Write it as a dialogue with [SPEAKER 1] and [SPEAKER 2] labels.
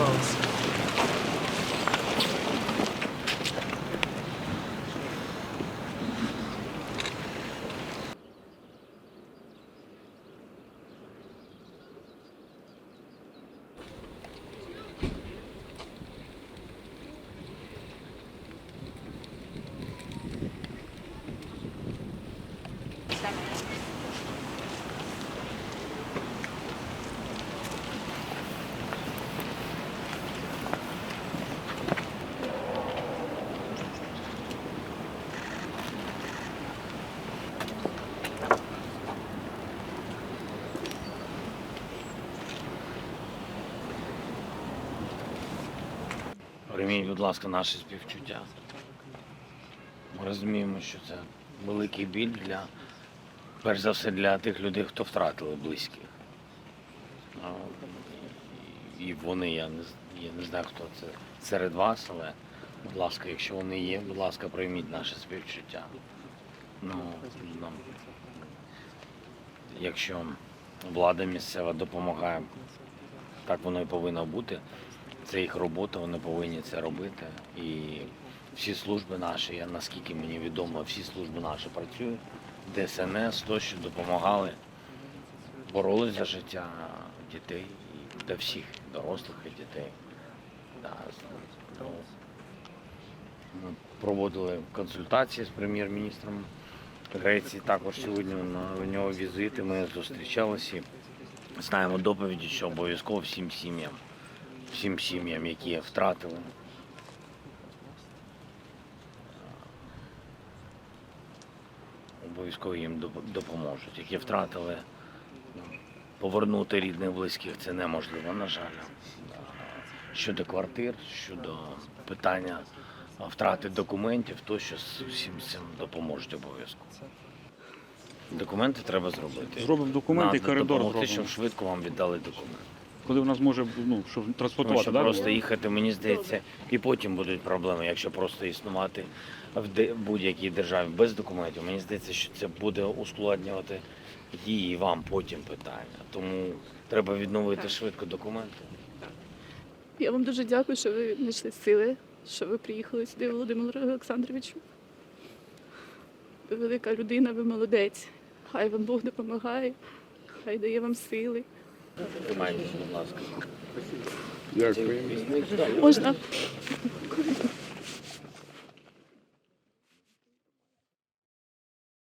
[SPEAKER 1] folks.
[SPEAKER 2] Прийміть, будь ласка, наше співчуття. Ми розуміємо, що це великий біль для, перш за все, для тих людей, хто втратили близьких. І вони, я не, я не знаю, хто це серед вас, але, будь ласка, якщо вони є, будь ласка, прийміть наше співчуття. Ну, нам, якщо влада місцева допомагає, так воно і повинно бути. Це їх робота, вони повинні це робити. І всі служби наші, я наскільки мені відомо, всі служби наші працюють. ДСНС, то, що допомагали, боролись за життя дітей для всіх дорослих і дітей. Да, ну, Ми проводили консультації з прем'єр-міністром Греції. Також сьогодні на нього візити. Ми зустрічалися. Знаємо доповіді, що обов'язково всім сім'ям всім сім'ям, які втратили. Обов'язково їм допоможуть. Які втратили ну, повернути рідних близьких, це неможливо, на жаль. Щодо квартир, щодо питання втрати документів, то що всім цим допоможуть обов'язково. Документи треба зробити.
[SPEAKER 3] Зробимо документи і коридор зробимо.
[SPEAKER 2] щоб швидко вам віддали документи.
[SPEAKER 3] Коли в нас може, ну, щоб
[SPEAKER 2] Тому
[SPEAKER 3] транспортувати,
[SPEAKER 2] що
[SPEAKER 3] да?
[SPEAKER 2] просто їхати, мені здається, і потім будуть проблеми, якщо просто існувати в будь-якій державі без документів. Мені здається, що це буде ускладнювати їй і вам потім питання. Тому треба відновити швидко документи.
[SPEAKER 4] Я вам дуже дякую, що ви знайшли сили, що ви приїхали сюди, Володимир Олександрович. Ви велика людина, ви молодець. Хай вам Бог допомагає, хай дає вам сили.
[SPEAKER 2] Тримайтеся, будь ласка.
[SPEAKER 5] Дякую.
[SPEAKER 4] Можна